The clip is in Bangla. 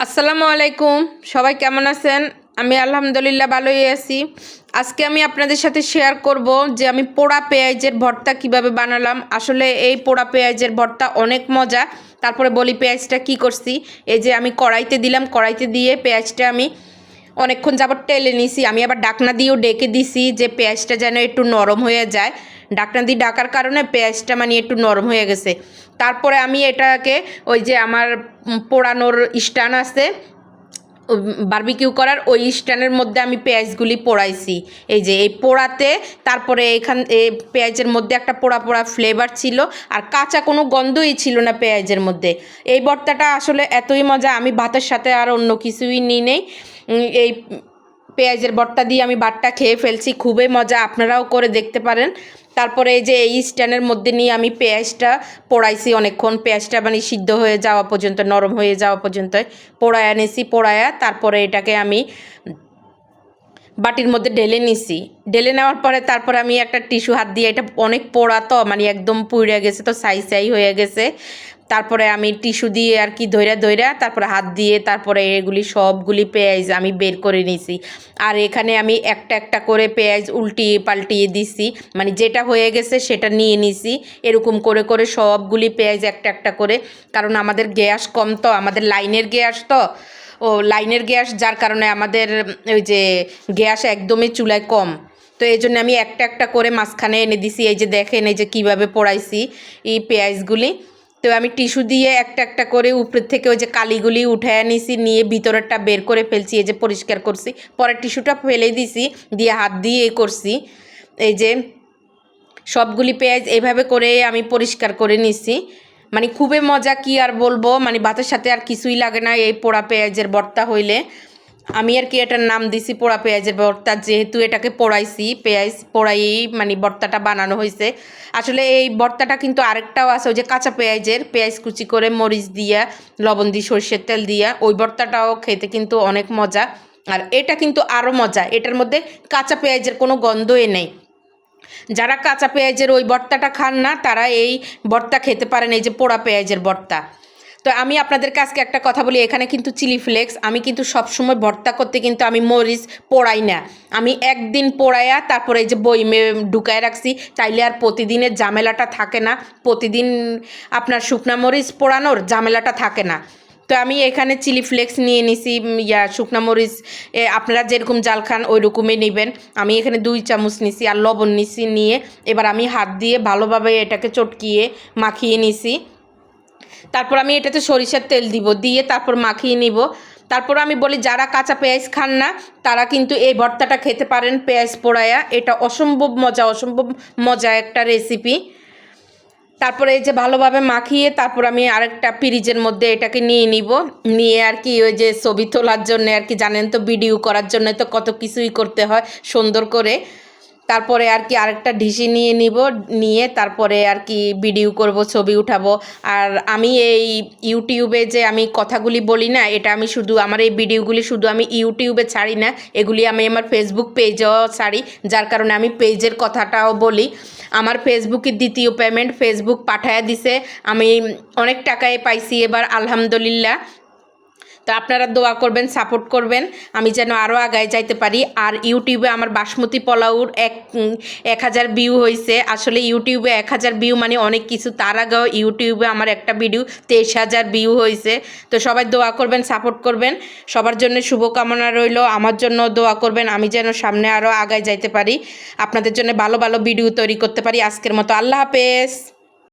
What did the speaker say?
আসসালামু আলাইকুম। সবাই কেমন আছেন? আমি আলহামদুলিল্লাহ ভালোই আছি। আজকে আমি আপনাদের সাথে শেয়ার করব যে আমি পোড়া পেঁয়াজের ভর্তা কীভাবে বানালাম। আসলে এই পোড়া পেঁয়াজের ভর্তা অনেক মজা। তারপরে বলি পেঁয়াজটা কি করছি? এই যে আমি কড়াইতে দিলাম। কড়াইতে দিয়ে পেঁয়াজটা আমি অনেকক্ষণ যাবত টেলে নিছি। আমি আবার ডাকনা দিয়েও ডেকে দিছি যে পেঁয়াজটা যেন একটু নরম হয়ে যায়। ডাকনা দিয়ে ডাকার কারণে পেঁয়াজটা মানে একটু নরম হয়ে গেছে। তারপরে আমি এটাকে ওই যে আমার পোড়ানোর স্টান আছে বারবিকিউ করার ওই স্ট্যান্ডের মধ্যে আমি পেঁয়াজগুলি পোড়াইছি। এই যে এই পোড়াতে তারপরে এখান পেঁয়াজের মধ্যে একটা পোড়া পোড়া ফ্লেভার ছিল আর কাঁচা কোনো গন্ধই ছিল না পেঁয়াজের মধ্যে। এই ভর্তাটা আসলে এতই মজা, আমি ভাতের সাথে আর অন্য কিছুই নিই নেই। এই পেঁয়াজের ভর্তা দিয়ে আমি ভাতটা খেয়ে ফেলছি, খুবই মজা, আপনারাও করে দেখতে পারেন। তারপরে এই যে এই স্ট্যান্ডের মধ্যে নিয়ে আমি পেঁয়াজটা পোড়াইছি অনেকক্ষণ। পেঁয়াজটা মানে সিদ্ধ হয়ে যাওয়া পর্যন্ত, নরম হয়ে যাওয়া পর্যন্ত, পোড়ায়া এনেছি, পোড়ায়া, তারপরে এটাকে আমি বাটির মধ্যে ঢেলে নিছি। ঢেলে নেওয়ার পরে তারপরে আমি একটা টিস্যু হাত দিয়ে, এটা অনেক পোড়া তো মানে একদম পুড়ে গেছে তো, সাই সাই হয়ে গেছে। তারপরে আমি টিস্যু দিয়ে আর কি ধৈরা ধৈরা তারপরে হাত দিয়ে তারপরে এগুলি সবগুলি পেঁয়াজ আমি বের করে নিছি। আর এখানে আমি একটা একটা করে পেঁয়াজ উল্টিয়ে পাল্টিয়ে দিছি মানে যেটা হয়ে গেছে সেটা নিয়ে নিছি। এরকম করে করে সবগুলি পেঁয়াজ একটা একটা করে, কারণ আমাদের গ্যাস কম তো, আমাদের লাইনের গ্যাস তো ও লাইনের গ্যাস যার কারণে আমাদের ওই যে গ্যাস একদমই চুলায় কম। তো এই জন্য আমি একটা একটা করে মাঝখানে এনে দিছি। এই যে দেখেন, এই যে কীভাবে পোড়াইছি এই পেঁয়াজগুলি। তো আমি টিস্যু দিয়ে একটা একটা করে উপরের থেকে ওই যে কালিগুলি উঠায় নিছি, নিয়ে ভিতরেরটা বের করে ফেলছি, এই যে পরিষ্কার করছি। পরে টিস্যুটা ফেলে দিছি, দিয়ে হাত দিয়ে করছি। এই যে সবগুলি পেঁয়াজ এভাবে করে আমি পরিষ্কার করে নিছি। মানে খুবই মজা কি আর বলব? মানে ভাতের সাথে আর কিছুই লাগে না এই পোড়া পেঁয়াজের ভর্তা হইলে। আমি আর কি এটার নাম দিছি পোড়া পেঁয়াজের ভর্তা যেহেতু এটাকে পোড়াইছি, পেঁয়াজ পোড়াই মানে ভর্তাটা বানানো হয়েছে আসলে এই ভর্তাটা কিন্তু আরেকটাও আছে, ওই যে কাঁচা পেঁয়াজের পেঁয়াজ কুচি করে মরিচ দিয়া, লবণ দিয়ে সর্ষের তেল দিয়া, ওই ভর্তাটাও খেতে কিন্তু অনেক মজা। আর এটা কিন্তু আরও মজা, এটার মধ্যে কাঁচা পেঁয়াজের কোনো গন্ধই নেই। যারা কাঁচা পেঁয়াজের ওই ভর্তাটা খান না, তারা এই ভর্তা খেতে পারেন, এই যে পোড়া পেঁয়াজের ভর্তা তো আমি আপনাদের আজকে একটা কথা বলি, এখানে কিন্তু চিলি ফ্লেক্স, আমি কিন্তু সবসময় ভর্তা করতে কিন্তু আমি মরিচ পোড়াই না। আমি একদিন পোড়াইয়া তারপরে এই যে বইমে ঢুকায় রাখছি, তাইলে আর প্রতিদিনের ঝামেলাটা থাকে না। প্রতিদিন আপনার শুকনা মরিচ পোড়ানোর ঝামেলাটা থাকে না। তো আমি এখানে চিলি ফ্লেক্স নিয়ে নিছি ইয়া, শুকনা মরিচ আপনারা যেরকম জাল খান ওই রকমই নেবেন। আমি এখানে দুই চামচ নিছি আর লবণ নিছি নিয়ে। এবার আমি হাত দিয়ে ভালোভাবে এটাকে চটকিয়ে মাখিয়ে নিছি। তারপর আমি এটাতে সরিষার তেল দিব, দিয়ে তারপর মাখিয়ে নিব। তারপর আমি বলি, যারা কাঁচা পেঁয়াজ খান না, তারা কিন্তু এই ভর্তাটা খেতে পারেন পেঁয়াজ পোড়ায়া। এটা অসম্ভব মজা অসম্ভব মজা একটা রেসিপি তারপরে এই যে ভালোভাবে মাখিয়ে তারপর আমি আরেকটা ফ্রিজের মধ্যে এটাকে নিয়ে নিব। নিয়ে আর কি ওই যে ছবি তোলার জন্য আর কি, জানেন তো ভিডিও করার জন্য তো কত কিছুই করতে হয় সুন্দর করে। তারপরে আর কি আরেকটা ঢিসি নিয়ে নিব, নিয়ে তারপরে আর কি ভিডিও করব, ছবি উঠাবো। আর আমি এই ইউটিউবে যে আমি কথাগুলি বলি না, এটা আমি শুধু আমার এই ভিডিওগুলি শুধু আমি ইউটিউবে ছাড়ি না, এগুলি আমি আমার ফেসবুক পেজেও ছাড়ি, যার কারণে আমি পেজের কথাটাও বলি। আমার ফেসবুকের দ্বিতীয় পেমেন্ট ফেসবুক পাঠায় দিছে। আমি অনেক টাকায় পাইছি এবার, আলহামদুলিল্লাহ। তো আপনারা দোয়া করবেন সাপোর্ট করবেন। আমি যেন আরও আগায় যাইতে পারি। আর ইউটিউবে আমার বাসমতি পোলাউর এক এক হাজার ভিউ হয়েছে আসলে ইউটিউবে এক হাজার ভিউ মানে অনেক কিছু। তার আগেও ইউটিউবে আমার একটা ভিডিও তেইশ হাজার ভিউ হয়েছে তো সবাই দোয়া করবেন সাপোর্ট করবেন। সবার জন্য শুভকামনা রইল। আমার জন্য দোয়া করবেন। আমি যেন সামনে আরও আগায় যাইতে পারি। আপনাদের জন্য ভালো ভালো ভিডিও তৈরি করতে পারি। আজকের মতো আল্লাহ হাফেজ।